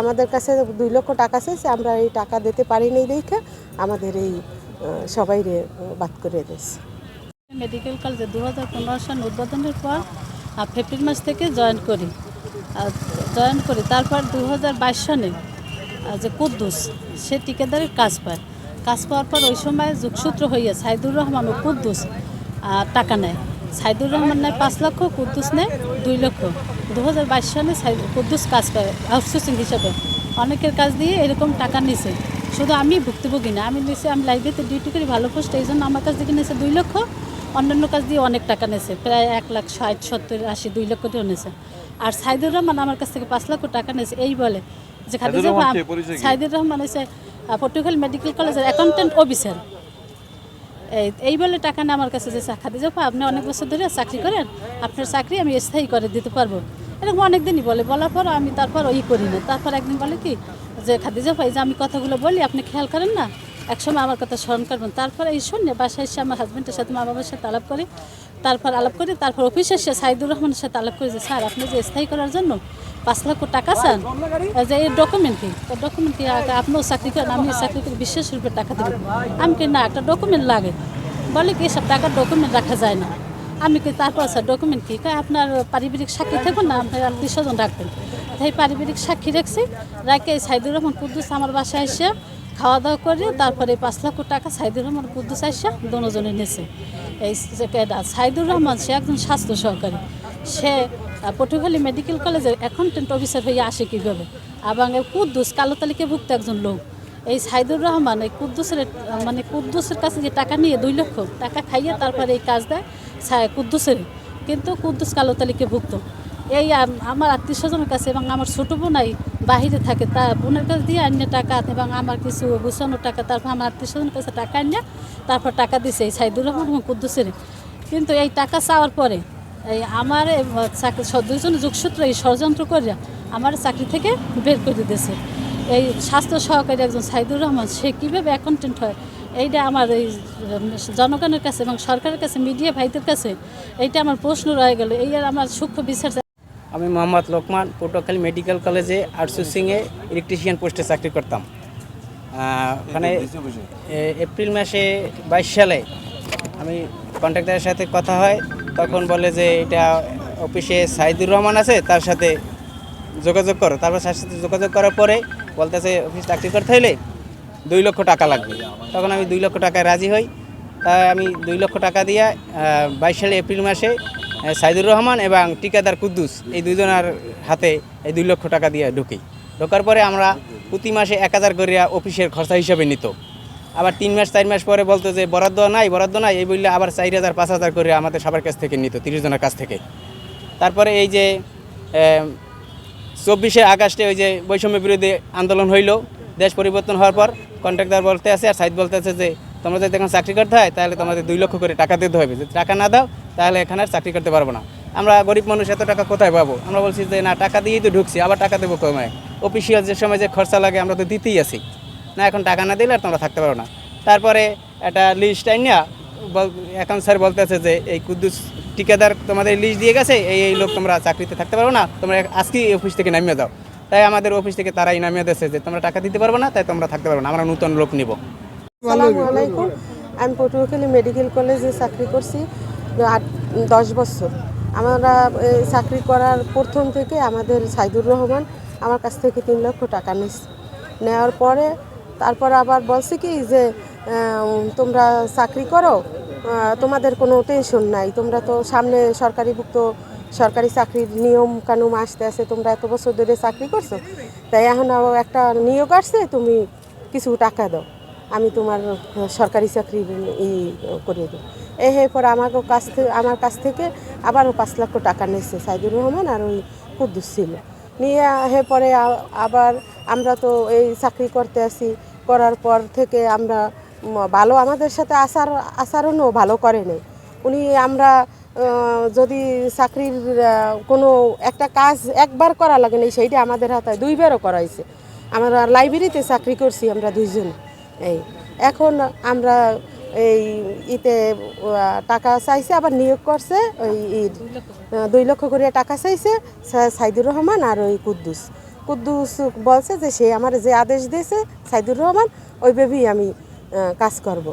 আমাদের কাছে দুই লক্ষ টাকা চাইছে আমরা এই টাকা দিতে পারিনি দেখে আমাদের এই সবাই বাদ করে দিয়েছে। মেডিকেল কলেজে দু হাজার পনেরো সাল উদ্বোধনের পর ফেব্রুয়ারি মাস থেকে জয়েন করি। জয়েন করি। তারপর দু হাজার বাইশ সনে যে কুদ্দুস, সে ঠিকাদারের কাজ পায়। কাজ পাওয়ার পর ওই সময় যোগসূত্র হইয়া সাইদুর রহমান ও কুদ্দুস টাকা নেয়। সাইদুর রহমান নেয় পাঁচ লক্ষ কুদ্দুস নেয় দুই লক্ষ। দু হাজার বাইশ সালে কুদ্দুস কাজ করে আউটসোর্সিং হিসাবে। অনেকের কাজ দিয়ে এরকম টাকা নিছে। শুধু আমি ভুক্তভোগী না আমি নিছি আমি লাইব্রেরিতে ডিউটি করি ভালো পোস্ট এই জন্য আমার কাছ থেকে নিয়েছে দুই লক্ষ। অন্যান্য কাজ দিয়ে অনেক টাকা নিয়েছে প্রায় এক লাখ ষাট সত্তর আশি দুই লক্ষ টাকা নিয়েছে আর সাইদুর রহমান আমার কাছ থেকে পাঁচ লক্ষ টাকা নিয়েছে এই বলে যে খাদিজা? সাইদুর রহমান হচ্ছে আহ, পটুয়াখালী মেডিকেল কলেজের অ্যাকাউন্টেন্ট অফিসার এই এই বলে টাকা আমার কাছে যে খাদিজা আপা, আপনি অনেক বছর ধরে চাকরি করেন, আপনার চাকরি আমি স্থায়ী করে দিতে পারব। এরকম অনেক দিনই বলে, বলার পর আমি তারপর ওই করি না। তারপর একদিন বলে কি, যে খাদিজা ভাই, যে আমি কথাগুলো বলি, আপনি খেয়াল করেন না, একসময় আমার কথা স্মরণ করবেন। তারপর এই শুনে বাসায় এসে আমার হাজব্যান্ডের সাথে, মা বাবার সাথে আলাপ করি। তারপর আলাপ করি, তারপর অফিসে এসে সাইদুর রহমানের সাথে আলাপ করি যে, স্যার, আপনি যে স্থায়ী করার জন্য পাঁচ লক্ষ টাকা চান। যে এই ডকুমেন্ট কি? ডকুমেন্ট কি আগে আপনিও চাকরি করেন আমি চাকরি করে, বিশেষ রূপে টাকা দেবেন আমি কি না, একটা ডকুমেন্ট লাগে। বলে কি, এসব টাকার ডকুমেন্ট রাখা যায় না। আমি কি তারপর স্যার ডকুমেন্ট কি? আপনার পারিবারিক সাক্ষী থাকুন না, আপনার আত্মীয় স্বজন রাখবেন। তাই পারিবারিক সাক্ষী রাখছি রাখে সাইদুর রহমান কুদ্দুস আমার বাসায় এসে খাওয়া দাওয়া করে, তারপরে পাঁচ লক্ষ টাকা সাইদুর রহমান কুদ্দুস এসে দুজনে নিয়েছে এই সাইদুর রহমান, সে একজন স্বাস্থ্য সহকারী। সে আহ, পটুয়াখালী মেডিকেল কলেজের অ্যাকাউন্টেন্ট অফিসার হয়ে আসে কীভাবে? এবং এই কুদ্দুস কালো তালিকাভুক্ত একজন লোক। এই সাইদুর রহমান এই কুদ্দুসের মানে কুদ্দুসের কাছে যে টাকা নিয়ে দুই লক্ষ টাকা খাইয়ে তারপরে এই কাজ দেয় কুদ্দুসের। কিন্তু কুদ্দুস কালো তালিকাভুক্ত এই আমার আত্মীয় স্বজনের কাছে এবং আমার ছোটো বোনাই বাহিরে থাকে তা বোনের কাছে দিয়ে আনিয়ে টাকা এবং আমার কিছু গুছানো টাকা তারপর আমার আত্মীয় স্বজনের কাছে টাকা আনিয়ে তারপর টাকা দিছে এই সাইদুর রহমান কুদ্দুসের। কিন্তু এই টাকা চাওয়ার পরে এই আমার দুইজন যোগসূত্র এই ষড়যন্ত্র করে আমার চাকরি থেকে বের করে দিয়েছে এই স্বাস্থ্য সহকারী একজন সাইদুর রহমান সে কীভাবে অ্যাকাউন্টেন্ট হয়? এইটা আমার এই জনগণের কাছে এবং সরকারের কাছে মিডিয়া ভাইদের কাছে এইটা আমার প্রশ্ন রয়ে গেল। এই আর আমার সূক্ষ্ম বিচার আমি মোহাম্মদ লোকমান পটুয়াখালী মেডিকেল কলেজে আউটসোর্সিংয়ে ইলেকট্রিশিয়ান পোস্টে চাকরি করতাম। ওখানে এপ্রিল মাসে বাইশ সালে আমি কন্ট্রাক্টরের সাথে কথা হয়। তখন বলে যে এটা অফিসে সাইদুর রহমান আছে, তার সাথে যোগাযোগ করো। তারপর তার সাথে যোগাযোগ করার পরে বলতেছে, অফিস চাকরি করতে হলে দুই লক্ষ টাকা লাগবে। তখন আমি দুই লক্ষ টাকায় রাজি হই। তাই আমি দুই লক্ষ টাকা দিয়ে বাইশ সালে এপ্রিল মাসে সাইদুর রহমান এবং টিকাদার কুদ্দুস এই দুজনের হাতে এই দুই লক্ষ টাকা দিয়ে ঢুকি। ঢোকার পরে আমরা প্রতি মাসে এক হাজার করিয়া অফিসের খরচা হিসাবে নিত। আবার তিন মাস, চার মাস পরে বলতো যে বরাদ্দ নাই বরাদ্দ নাই, এই বললে আবার চার হাজার, পাঁচ হাজার করে আমাদের সবার কাছ থেকে নিত, তিরিশ জনের কাছ থেকে। তারপরে এই যে চব্বিশে আগস্টে ওই যে বৈষম্য বিরোধী আন্দোলন হইল, দেশ পরিবর্তন হওয়ার পর কন্ট্রাক্টর বলতে আছে আর সাইদ বলতে আছে যে, তোমরা যদি এখন চাকরি করতে হয়, তাহলে তোমাদের দুই লক্ষ করে টাকা দিতে হবে, যদি টাকা না দাও, তাহলে এখানে আর চাকরি করতে পারব না। আমরা গরিব মানুষ, এত টাকা কোথায় পাবো? আমরা বলছি যে, না, টাকা দিয়েই তো ঢুকছি, আবার টাকা দেবো কমায়। অফিসিয়াল যে সময় যে খরচা লাগে, আমরা তো দিতেই আছি। না, এখন টাকা না দিলে আর তোমরা থাকতে পারো না। তারপরে একটা লিস্ট আইনিয়া বল এখন স্যার বলতেছে যে, এই কুদ্দুস ঠিকাদার তোমাদের লিস্ট দিয়ে গেছে, এই এই লোক তোমরা চাকরিতে থাকতে পারো না, তোমরা আজকেই অফিস থেকে নামিয়ে দাও। তাই আমাদের অফিস থেকে তারাই নামিয়ে দিয়েছে যে, তোমরা টাকা দিতে পারব না, তাই তোমরা থাকতে পারব না, আমরা নতুন লোক নিব। আমি পটুয়াখালী মেডিকেল কলেজে চাকরি করছি, আট, দশ বছর। আমরা চাকরি করার প্রথম থেকে আমাদের সাইদুর রহমান আমার কাছ থেকে তিন লক্ষ টাকা নিচ্ছে নেওয়ার পরে তারপর আবার বলছে কি যে তোমরা চাকরি করো তোমাদের কোনো টেনশন নাই, তোমরা তো সামনে সরকারিভুক্ত সরকারি চাকরির নিয়ম কানুন আসতে আছে, তোমরা এত বছর ধরে চাকরি করছ, তাই এখন একটা নিয়োগ আসছে, তুমি কিছু টাকা দাও, আমি তোমার সরকারি চাকরি ই করে দেবো। এ হয়ে পরে আমার কাছ থেকে আমার কাছ থেকে আবারও পাঁচ লক্ষ টাকা নিচ্ছে সাইদুর রহমান আর ওই কুদ্দুস ছিল। নিয়ে হে পরে আবার আমরা তো এই চাকরি করতে আসি, করার পর থেকে আমরা ভালো আমাদের সাথে আচার, আচরণও ভালো করে নেই। উনি আমরা যদি চাকরির কোনো একটা কাজ একবার করা লাগে না সেইটা আমাদের হাতে দুইবারও করাইছে। আমরা লাইব্রেরিতে চাকরি করছি আমরা দুইজন। এই, এখন আমরা এই ইতে টাকা চাইছে, আবার নিয়োগ করছে, ওই ঈদ। দুই লক্ষ করে টাকা চাইছে সাইদুর রহমান আর ওই কুদ্দুস। কুদ্দুস বলছে যে সে আমার যে আদেশ দিয়েছে, সাইদুর রহমান, ওইভাবেই আমি কাজ করব।